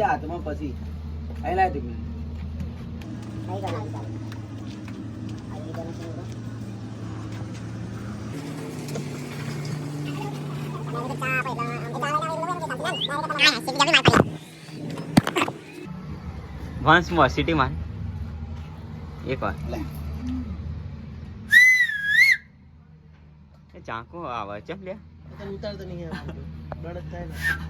દે હાથમાં પછી. અહીં વન્સ મોર સિટી માન એક વાર. એ ચાંકો આવે ચમ લે ઉતારતો નહીં બળદ થાય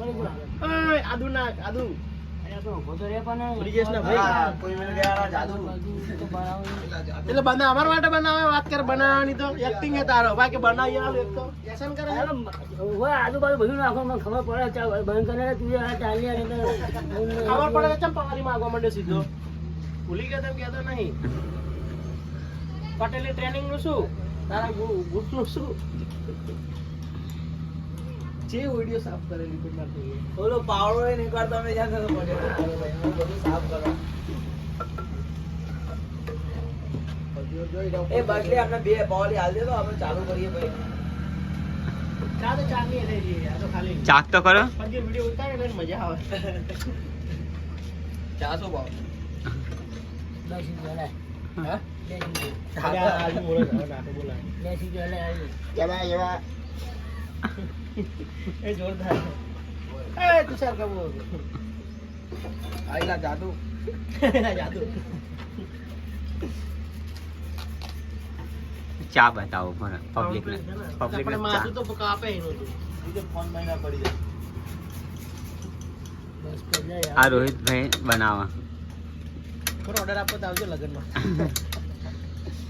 આદુ એટલે બના અમાર માટે બનાવે વાત કર બનાવવાની તો એક્ટિંગ હે તારો. બાકી બનાવી આવ એક તો. એસન કરે હોય આજુબાજુ બધું નાખો મને ખબર પડે ચા બંધ કરે તું આ ચાલી અને ખબર પડે ચમ પવારી માંગવા માંડે સીધો? ભૂલી ગયો તેમ કહેતો નહીં. પટેલની ટ્રેનિંગનું શું? તારા ગુડનું શું? જે વિડિયો સાફ કરેલી તો મારતી ઓલો પાવડો એ એક વાર તમે જ્યાં થતો પડ્યો હું બધું સાફ કરો. એ બસલી આપણે બે પાવલી હાલ દે તો આપણે ચાલુ કરીએ ભાઈ. ચા તો ચા ની રહી જઈએ આ તો ખાલી. ચાક તો કરો પછી વિડિયો ઉતારે એટલે મજા આવે. ચારસો ભાવ? બેસી ગયેલા હા? આ- આજુ બોલો છો, નાટો બોલાય. બેસી ગયેલા એ જોરદાર એ તુષાર કપૂર. આઈલા જાદુ. જાદુ. ચા બતાવો મને પબ્લિક ને. પબ્લિક ને ચા. માથું તો કાપે. ફોન મહિના પડી જાય. આ રોહિતભાઈ બનાવા થોડો ઓર્ડર આપો તો આવજો લગનમાં.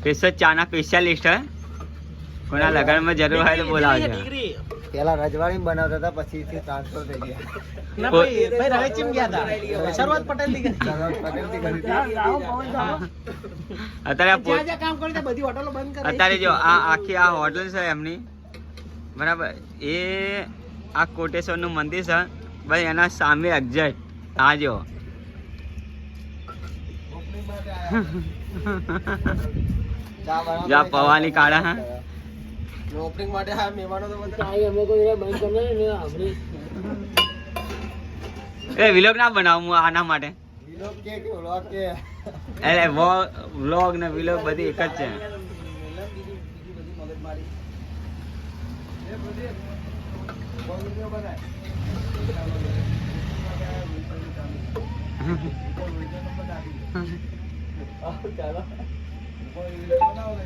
સ્પેશિયલ ચાના સ્પેશિયાલિસ્ટ હે. કોના લગનમાં જરૂર હોય તો બોલાવજો. ડિગ્રી. પેલા રજવાડી બનાવતા હતા પછી ટ્રાન્સફર થઈ ગયા. ના ભાઈ ભાઈ રવે ચીમ ગયા હતા. શરૂઆત પટેલથી કરી. અત્યારે જ્યાં જ્યાં કામ કર્યું બધી હોટલો બંધ કરી. અત્યારે જો આ આખી આ હોટલ છે એમની. બરાબર. એ આ કોટેશ્વરનું મંદિર છે. ભાઈ એના સામે એક્ઝેક્ટ આ જો. જા પવાની કાળા હા. ઓપનિંગ માટે આ મહેમાનો તો બધા અમે કોઈ રે બંધ કરી ને આપણી એ વિલોગ ના બનાવું હું આના માટે? વિલોક કે કે વ્લોગ કે? એટલે વ્લોગ ને વિલોગ બધી એક જ છે.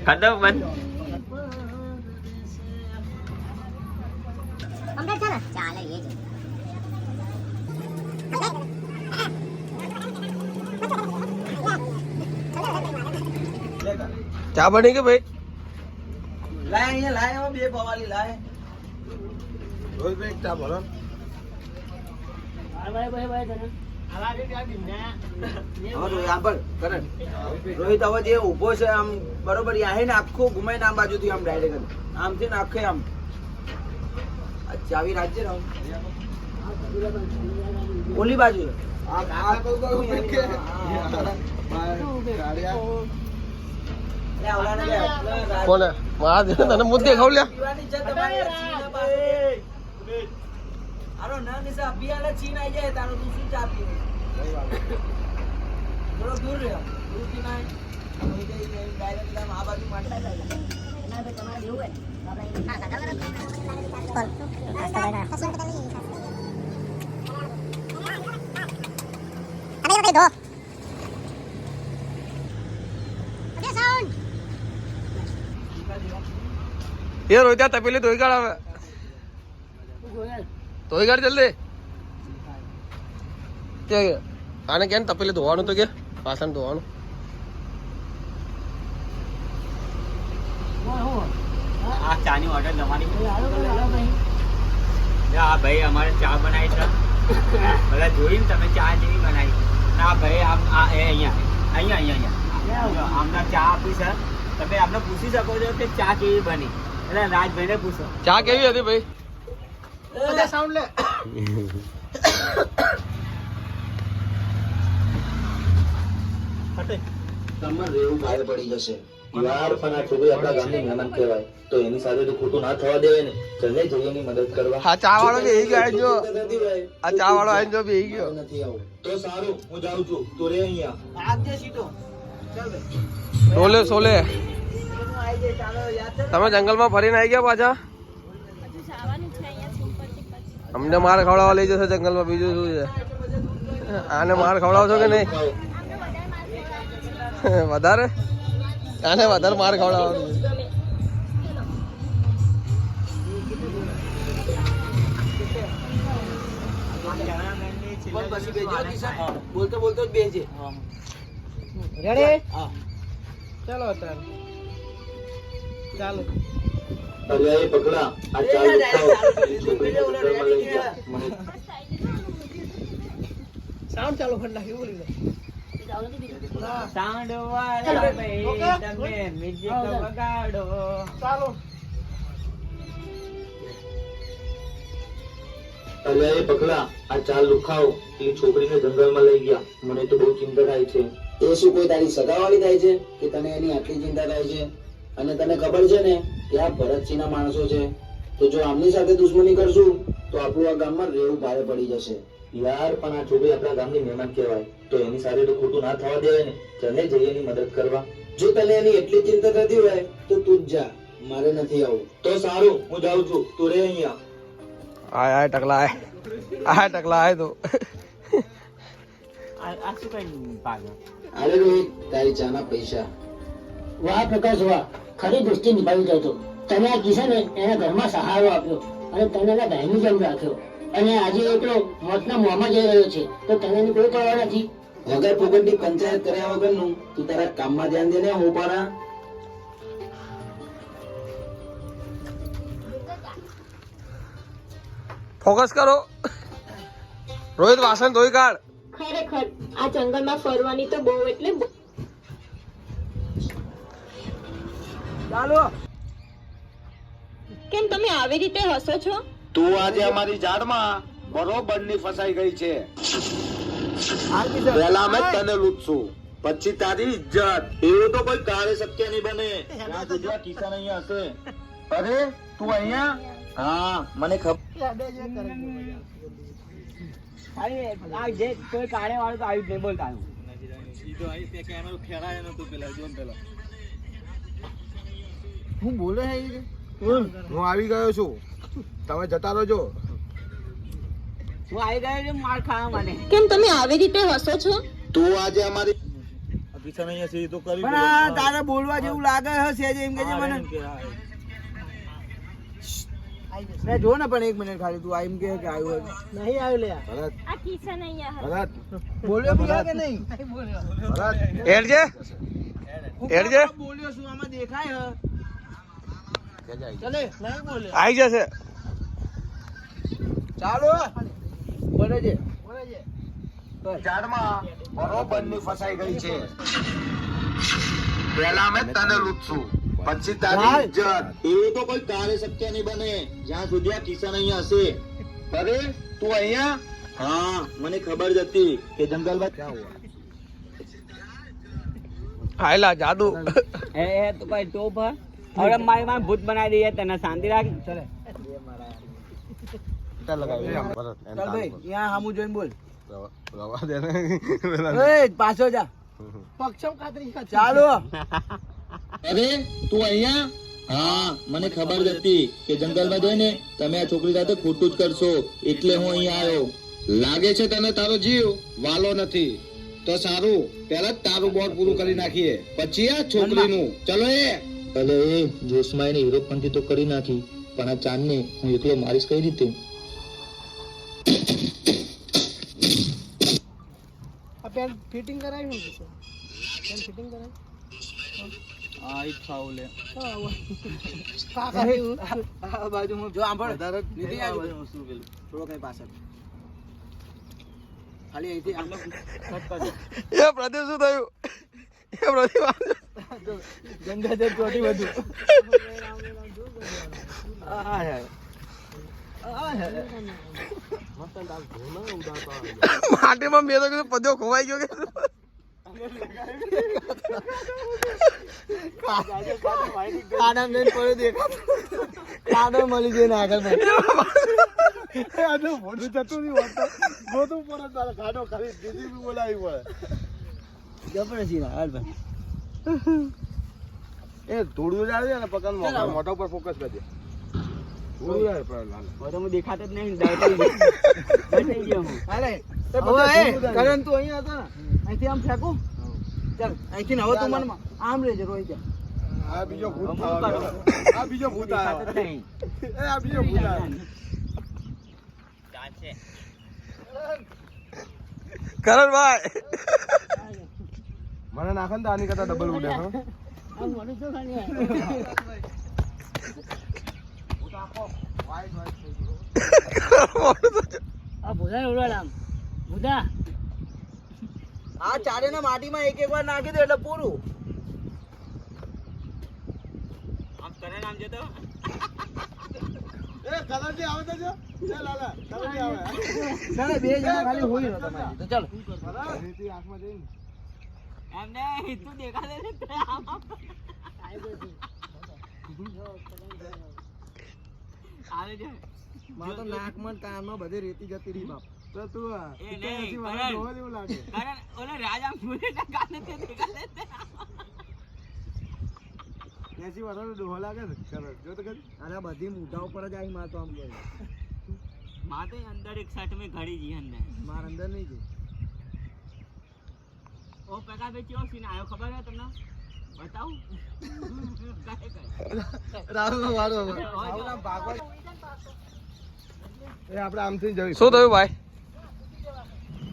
કર દો બંધ ચાલે એ જ ચા બની કે ભાઈ લાય અહીંયા લાય હો, બે પવાલી લાય રોહિતભાઈ ચા ભરો ભાઈ ભાઈ ભાઈ તને હવે રોહિત આમ પર કરણ રોહિત હવે જે ઊભો છે આમ બરોબર યા હે ને આખો ઘુમાઈને આમ બાજુથી આમ ડાયરેક્ટ આમ છે ને આખે આમ આ ચાવી રાજ્ય ને આમ. ઓલી બાજુ લે, ઓલાને લે. કોને મારા તને મુદ્દે ખાવ લ્યા પીવાની છે તમારી આ ચીન ના પાસે. હાલો, ના નિશા, અભિયાલે ચીન આઈ જાય તારો તું શું ચા પીવે? થોડો દૂર રહ્યો દૂરથી ના આય. કોઈ કઈ કઈ direct આમ આ બાજુ માંડતા જાય. એ રોહિતા તપેલી ધોઈ કાઢ હવે ધોઈ કાઢ જલ્દી કે આને કેમ તપેલી ધોવાનું તો કે વાસણ ધોવાનું આ ચાની ઓર્ડર તમારી આ ભાઈ અમારે ચા બનાવી છે. બધા જોઈ ને તમે ચા જેવી બનાવી. ના ભાઈ આમ આ એ અહીંયા અહીંયા અહીંયા અહીંયા. આમને ચા આપી છે. તમે આપણે પૂછી શકો છો કે ચા કેવી બની. એટલે રાજભાઈને પૂછો. ચા કેવી હતી ભાઈ? સાઉન્ડ લે. તમારે રેવું બહાર પડી જશે. યાર પણ આ છોકરી આપણા ગામની મહેમાન કહેવાય. તો એની સાથે તો ખોટું ના થવા દેવાય ને. ચલે જઈએ એની મદદ કરવા. હા ચા વાળો બેહી ગયો આઈ ગયો નથી ભાઈ. આ ચા વાળો આઈ બેહી ગયો. નથી આવું. તો સારું હું જાઉં છું. તું રે અહીંયા. આપજે સીટો. ચાલ સોલે સોલે. હું આવી જઈશ ચાલો યાદ છે? તમે જંગલમાં ફરીને આવી ગયા પાછા? અમને માર ખવડાવવા લઈ જશે જંગલમાં બીજું શું છે? આને માર ખવડાવશો કે નહીં? વધારે? આને વધારે માર ખવડાવવાનું. બોલતો બોલતો જ રેડી ચાલો અત્યારે. ચાલો. અરે એ પકડા. આ ચાલ સાઉન્ડ ચાલુ કરી નાખ્યું બોલી દો વાળા ભાઈ તમે મ્યુઝિક વગાડો ચાલો અરે એ આ ચાલ લુખાવ એ છોકરીને જંગલમાં લઈ ગયા. મને તો બહુ ચિંતા થાય છે. એ શું કોઈ તારી સગાવાળી થાય છે કે તને એની આટલી ચિંતા થાય છે? અને તને ખબર છે ને કે આ ભરતસિંહના માણસો છે. તો જો આમની સાથે દુશ્મની કરશું તો આપણું આ ગામમાં રહેવું ભારે પડી જશે. યાર પણ આ છોકરી આપણા ગામની મહેમાન કહેવાય. તો એની સાથે તો ખોટું ના થવા દેવાય ને. ચલે જઈએ એની મદદ કરવા. જો તને એની એટલી ચિંતા થતી હોય તો તું જ જા. મારે નથી આવું. તો સારું હું જાઉં છું. તું રે અહીંયા. આય આય ટકલા આય. આય ટકલા આય તો. આ આ શું કઈ પાગલ અરે રોહિત તારી ચાના પૈસા. વાહ પ્રકાશ વાહ. ખરી દોસ્તી નિભાવી જતો તમે આ કિશને એના ઘરમાં સહારો આપ્યો અને તને એના ભાઈની જેમ રાખ્યો. અને આજે એકલો મોતના મોંમાં જઈ રહ્યો છે. તો તને એની કોઈ પરવા નથી. વગર ફોગટની પંચાયત કર્યા વગરનું તું તારા કામમાં ધ્યાન દે ને હોપારા ફોકસ કરો. રોહિત વાસણ ધોઈ કાઢ. ખરેખર આ જંગલમાં ફરવાની તો બહુ એટલે ચાલો. કેમ તમે આવી રીતે હસો છો? તું આજે અમારી ઝાડમાં બરોબરની ફસાઈ ગઈ છે. પેલા મેં તને લૂટશું પછી તારી ઇજ્જત. એવું તો કોઈ કાળે શક્ય નહીં બને. ત્યાં કિસાન અહીંયા હશે. અરે તું અહીંયા? હા મને ખબર. આ જે કોઈ કાળે વાળું તો આવી જ નહીં. બોલતા હું બોલે હું આવી ગયો છું. તમે જતા રહેજો. હું આવી ગયો છું માર ખાવા માટે. કેમ તમે આવી રીતે હસો છો? તું આજે અમારી છે એ તો કરી પણ તારે બોલવા જેવું લાગે હશે એમ કે મને. મેં જો ને પણ એક મિનિટ ખાલી તું આ એમ કે કે આવ્યું નહીં આવ્યો લે. આ કિશન અહીંયા ભરત. બોલ્યો બી કે નહીં? ભરત. હેડજે હેડજે બોલ્યો શું આમાં દેખાય હે. ચલે નહીં બોલે આવી જશે. ચાલો બોલે છે? ઝાડમાં બરોબરની ફસાઈ ગઈ છે. પેલા મેં તને લૂટશું. પછી તારી ઇજ્જત. એવું તો કોઈ કાળે શક્ય નહીં બને. જ્યાં સુધી આ કિસાન અહીંયા હશે. અરે તું અહીંયા? હા મને ખબર જ હતી કે જંગલમાં હાયલા જાદુ. એ એ તો ભાઈ ટોપ હે? હવે મારી માં ભૂત બનાવી દઈએ તને શાંતિ રાખ. ચલે. ચાલ ભાઈ यहाँ હામુ જોઈને બોલ. રવા દે ને. એ પાછો જા. પક્ષમ ખાતરી ચાલો. અરે તું અહીંયા? હા મને ખબર જ હતી કે જંગલમાં જઈને તમે આ છોકરી સાથે ખોટું જ કરશો. એટલે હું અહીંયા આવ્યો. લાગે છે તને તારો જીવ. વાલો નથી. તો સારું પેલા જ તારું બોર્ડ પૂરું કરી નાખીએ. પછી આ છોકરીનું. ચલો એ. ભલે એ જોશમાં એને હીરોપંથી તો કરી નાખી. પણ આ ચાંદને હું એકલો મારીશ કઈ રીતે? આ પેન ફિટિંગ કરાવી હું પૂછો પેન ફિટિંગ કરાવી આ ઈ ખાવ લે કાકા આ બાજુ હું જો આંભળ. નીતિ આ આ બાજુ. પેલું થોડો કઈ પાછળ ખાલી અહીંથી આમ એ પ્રદીપ શું થયું એ પ્રદીપ ગંગાજળ ચોટી બધું માટીમાં મેં તો કીધું પદ્યો ખોવાઈ ગયો કે કાડા મેં પડ્યો દેખાતો કાડો મળી ગયો ને આગળ આનું મોઢું જતું નહીં હોતું ગોતું પડે તારે કાડો ખાલી દીદી બી બોલાવી પડે. જબરજસ્તી ના હાલ ભાઈ. એ ધૂળું જાળે છે ને પકડ મોટા ઉપર ફોકસ હવે હું દેખાતો જ નહીં થઈ ગયો અરે કરણ તું અહીંયા હતો? ને અહીંથી આમ ફેંકું? ચાલ અહીંથી હવે તું મને આમ રહેજે રોઈ જા. આ બીજો ભૂત. આ બીજો ભૂત આવ્યો. એ આ બીજો ભૂત આવ્યો. ચાલશે મને નાખો ને તો આની કરતા ડબલ ઉડે હો. આ ચારે ના માટીમાં એક એક વાર નાખી દે એટલે પૂરું. આમ કરે આમ જતો? એ કલરજી આવે તો જો. લે લાલા કલરજી આવે. ચાલે બે જણા ખાલી હોઈ રહ્યો તમારી. તો ચાલો. રેતી આંખમાં જઈને. એમ તું દેખાતો ને તો આમ. આમ. આવે છે. મારે તો નાકમાં ને કાનમાં બધે રેતી જતી રહી બાપ. તો તું આ એ નહીં, કરણ. જોવા જેવું લાગે? કારણ ઓલે રાજા મુરે ના કાને તે જ નહીં. એસી વર્ષનો ડોહો લાગે ને કરો જો તો કદી અરે બધી મોઢા ઉપર જ આવી મારતો આમ કે માં તો અંદર એક શર્ટ મે ઘડી જી અંદર. માર અંદર નહીં છે ઓ પકા બે ચો સીન આયો ખબર હે તમને? બતાવું. રાહુલ વાળો તો. રાહુલના ભાગવત એ આપણે આમથી જઈશું. શું થયું ભાઈ?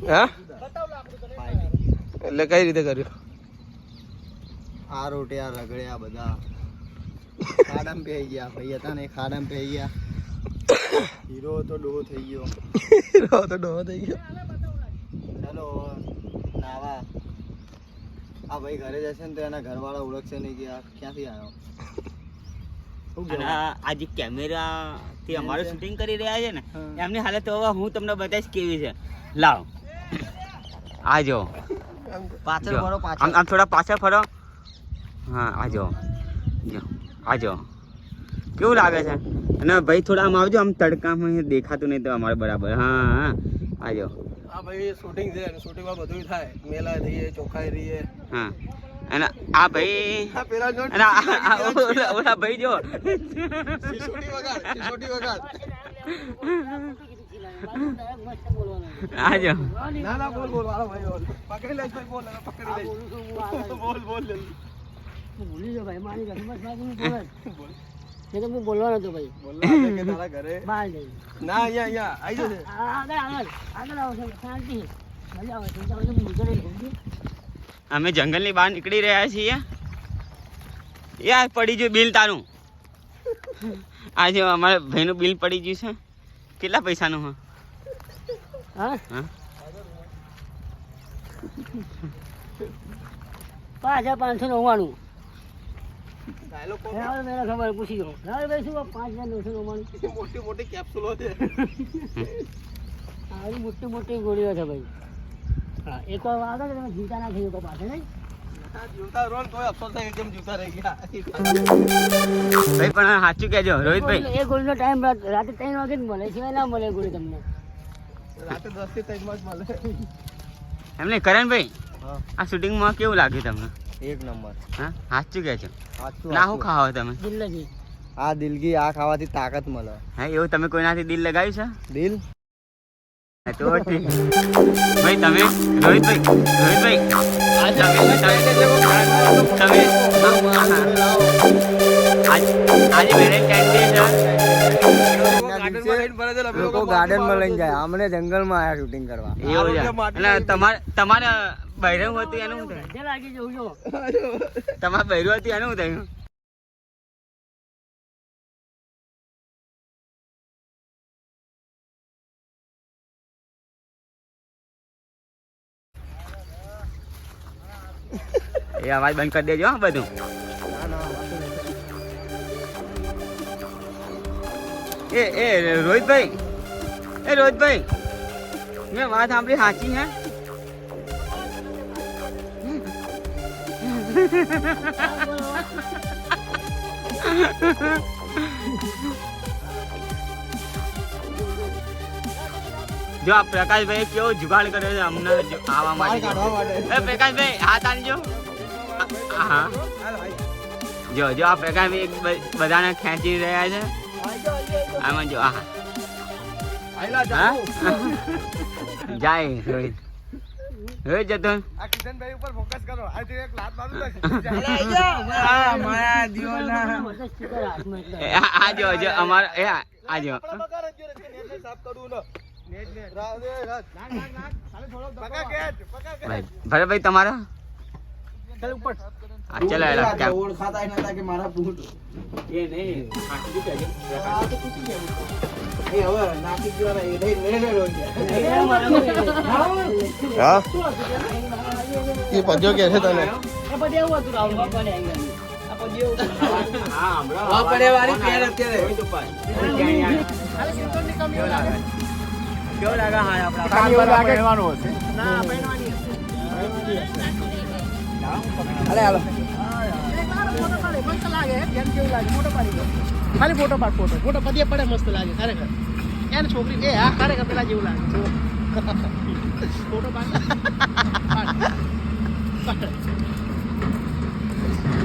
હા? એટલે કઈ રીતે કર્યું? આ રોટિયા રગડ્યા બધા. ખાડામાં પહેરી ગયા. ભાઈ હતા ને ખાડામાં પહેરી ગયા. હીરો તો ડોહો થઈ ગયો. હીરો તો ડોહો થઈ ગયો. ચાલો નાવા. આ ભાઈ ઘરે જશે ને તો એના ઘરવાળા ઓળખશે નહીં કે આ ક્યાંથી આવ્યો. અને આ જે કેમેરા થી અમારું શૂટિંગ કરી રહ્યા છે ને એમની હાલત તો હવે હું તમને બતાવીશ કેવી છે. લાવ. આ જો. પાછળ ફરો આમ પાછળ. આમ થોડા પાછળ ફરો. હા આ જો. જો. આ જો. કેવું લાગે છે? અને ભાઈ થોડા આમ આવજો આમ તડકામાં દેખાતું નહીં તો અમારે બરાબર. હા હા. આ જો. આ ભાઈ શૂટિંગ છે શૂટિંગમાં બધું થાય. મેલા રહીએ ચોખાઈ રહીએ. હા. અને આ ભાઈ આ પેલા જો અને ઓલા- ઓલા ભાઈ જો. સિસોટી વગાડ સિસોટી વગાડ. ના ના બોલ બોલ વાળો ભાઈ બોલ. પકડી લઈશ ભાઈ બોલ પકડી લઈશ. બોલ બોલ બોલવાનો હતો ભાઈ. બોલવા કે તારા ઘરે. બહાર જઈ ના અહીંયા અહીંયા આવી જશે આગળ આગળ આગળ આવો શાંતિ મજા આવે છે તમે નીકળે અમે જંગલની બહાર નીકળી રહ્યા છીએ. યાર પડી ગયું બિલ તારું. આજે અમારે ભાઈનું બિલ પડી ગયું છે. કેટલા પૈસાનું હા? હા? હા? પાંચ હજાર પાંચસો નવ્વાણું. ખબર પૂછી ગયો ભાઈ શું પાંચ હજાર નવસો નવ્વાણું. મોટી મોટી કેપ્સ્યુલો છે. આવી મોટી મોટી ગોળીઓ છે ભાઈ. હા એક વાર આગળ તમે ચિંતા ના થઈ શકો પાછળ નહીં? જીવતા રોલ તોય અફસોસ થાય કેમ જીવતા રહી ગયા. ભાઈ પણ સાચું કહેજો રોહિતભાઈ. એ ગોળીનો ટાઈમ રાતે ત્રણ વાગે જ મળે સિવાય ના મળે ગોળી તમને. રાતે દસથી ત્રણ જ મળે. એમને કરણભાઈ આ શૂટિંગમાં કેવું લાગ્યું તમને? એક નંબર. હા સાચું કહેજો. ના શું ખાઓ તમે? આ દિલગી આ ખાવાથી તાકાત મળે. હા એવું તમે કોઈનાથી દિલ લગાવ્યું છે? દિલ. ભાઈ તમે રોહિતભાઈ રોહિતભાઈ. તમે તમે તમે આજ- આજે વેલેન્ટાઇન ડે છે. લોકો ગાર્ડનમાં લઈને જાય અમને જંગલમાં આયા શૂટિંગ કરવા. એવું એટલે તમારે તમારે બહેરું હતું એનું તમારે બહેરું હતું એનું થયું? એ અવાજ બંધ કરી દેજો હા બધું એ એ રોહિતભાઈ એ રોહિતભાઈ મેં વાત સાંભળી સાચી હે જો આ પ્રકાશભાઈ કેવો જુગાડ કર્યો છે અમને આવવા માટે એ પ્રકાશભાઈ હાથ આલજો હા જો જો આ પ્રકાશભાઈ એક બધાને ખેંચી રહ્યા છે આમાં જો આ હા? જાય રોહિત રોહિત જતો આ કિશનભાઈ ઉપર ફોકસ કરો આ એક લાત મારું આ આ જો અમારા અમાર આ જો ભરતભાઈ તમારા? ચલો હેલો કે ઓળખાતા નતા કે મારા બૂટ એ નહીં ખાટલી કહેજો એ હવે નાખી ગયો એ લઈ લે લે હા? એ પદ્યો કે છે તને? હા હમણાં વાપરે વાળી પેર અત્યારે. ઉપર. લાગે? કેવો લાગે હા આપણા? અરે હાલો. ખાલી ફોટો પાડ ફોટો ફોટો પદીએ પડે મસ્ત લાગે ખરેખર. એને છોકરી એ હા ખરેખર પેલા જેવું લાગે. ફોટો પાડ.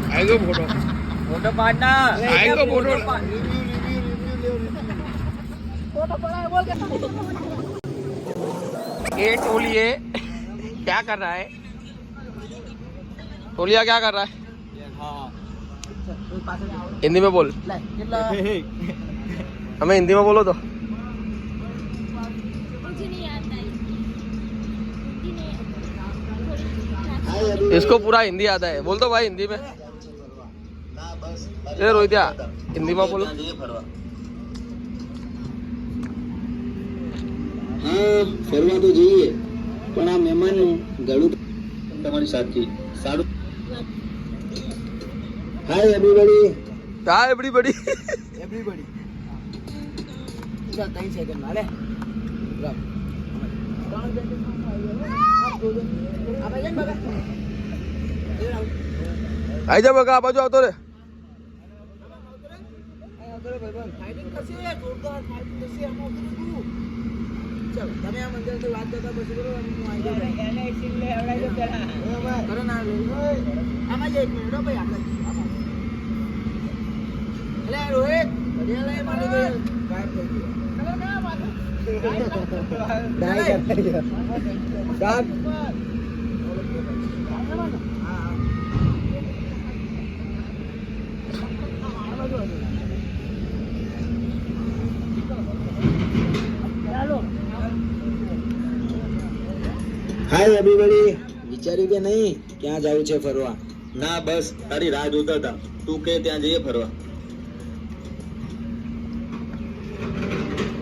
ફોટો ફોટો ફોટો પાડના આઈ ગયો ફોટો ये टोलिए, क्या कर रहा है? टोलिया क्या कर रहा है? हिंदी में बोल। हमें हिंदी में बोलो तो। इसको पूरा हिंदी आता है। बोल दो भाई हिंदी में। रोहित हिंदी में बोलो। હા ફરવા તો જઈએ પણ આ મહેમાન ગળું તમારી સાચી. સારું. Hi everybody hi everybody everybody કઈ સેકન્ડ હાલે આઈ જા બગા બાજુ આવતો રે. ભાઈ ભાઈ ફાઇટિંગ થશે જોરદાર ફાઇટિંગ થશે આમાં ઉતરી ગયું रे તમે આ મંદિર વાત કરતા પછી કરો હું આવી જાઉં. કરો ના આમાં જ એક મિનિટ હો ભાઈ આપણે આમાં. રોહિત ગાયબ થઈ ગયો. ડાય હાય એવરીબડી વિચાર્યું કે નહીં? ક્યાં જવું છે ફરવા? ના બસ તારી રાહ જોતા હતા. તું કે ત્યાં જઈએ ફરવા?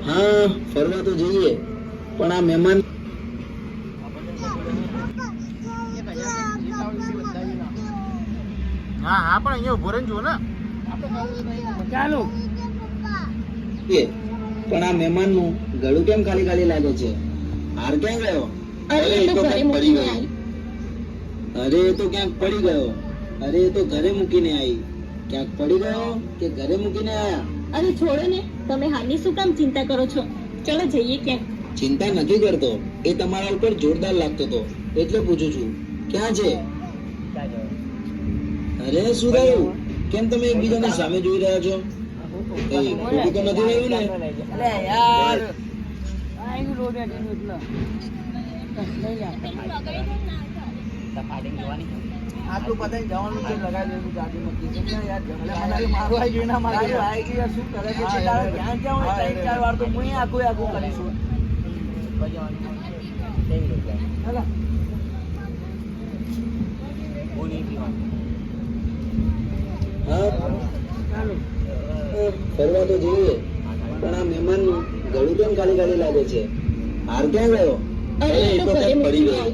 હા ફરવા તો જઈએ પણ આ મહેમાન હા હા પણ અહીંયા ઊભો રહીને જુઓ ને. ચાલો. પણ આ મહેમાનનું ગળું કેમ ખાલી ખાલી લાગે છે? હાર ક્યાં ગયો? અરે એ તો ઘરે મૂકીને આવી. અરે એ તો ક્યાંક પડી ગયો. અરે એ તો ઘરે મૂકીને આવી. ક્યાંક પડી ગયો કે ઘરે મૂકીને આયા? અરે છોડો ને. તમે હાલની શું કામ ચિંતા કરો છો? ચલો જઈએ ક્યાંક. ચિંતા નથી કરતો. એ તમારા ઉપર જોરદાર લાગતો હતો. એટલે પૂછું છું ક્યાં છે? અરે શું થયું? કેમ તમે એકબીજાને સામે જોઈ રહ્યા છો? ખોટું તો નથી રહ્યું ને? યાર. આટલું પતાઈ જવાનું છે લગાવી દેવું ગાડીમાં કીધું યાર જલ્દી મારું ના મારું આવી ગયું શું કરે છે? તે તારે ધ્યાન ક્યાં હોય ત્રણ ચાર વાર તો હું આખું આખું કરીશું. હાલા. હું ફરવા તો જોઈએ પણ આ મહેમાન ગળું કેમ ખાલી ખાલી લાગે છે? હાર ક્યાં ગયો? અરે એ તો ઘરે પડી ગયો.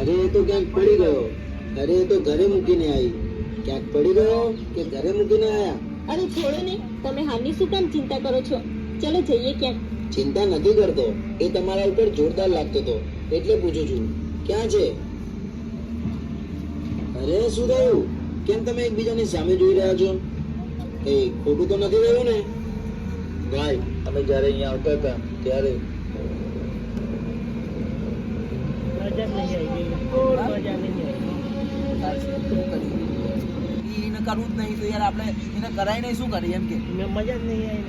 અરે તો ક્યાંક પડી ગયો. અરે એ તો ઘરે મૂકીને આવી. ક્યાંક પડી ગયો કે ઘરે મૂકીને આયા? અરે છોડો ને તમે હાલની શું કામ ચિંતા કરો છો? ચલો જઈએ ક્યાંક. ચિંતા નથી કરતો. એ તમારા ઉપર જોરદાર લાગતો હતો. એટલે પૂછું છું ક્યાં છે? અરે શું થયું? કેમ તમે એકબીજાની સામે જોઈ રહ્યા છો? કઈ ખોટું તો નથી થયું ને? ભાઈ અમે જ્યારે અહીંયા આવતા હતા ત્યારે એને કરવું જ નહીં તો યાર આપણે એને કરાય નહીં શું કરીએ એમ કે? મજા જ નહીં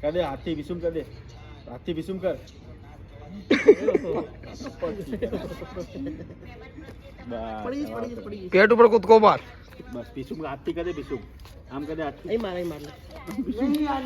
કર દે હાથથી વિસુમ કર દે. હાથથી વિસુમ કર. પેટ ઉપર કૂદકો માર. બસ પીસુમ હાથથી કદે પીસુમ આમ કદે દે હાથથી. મારે આ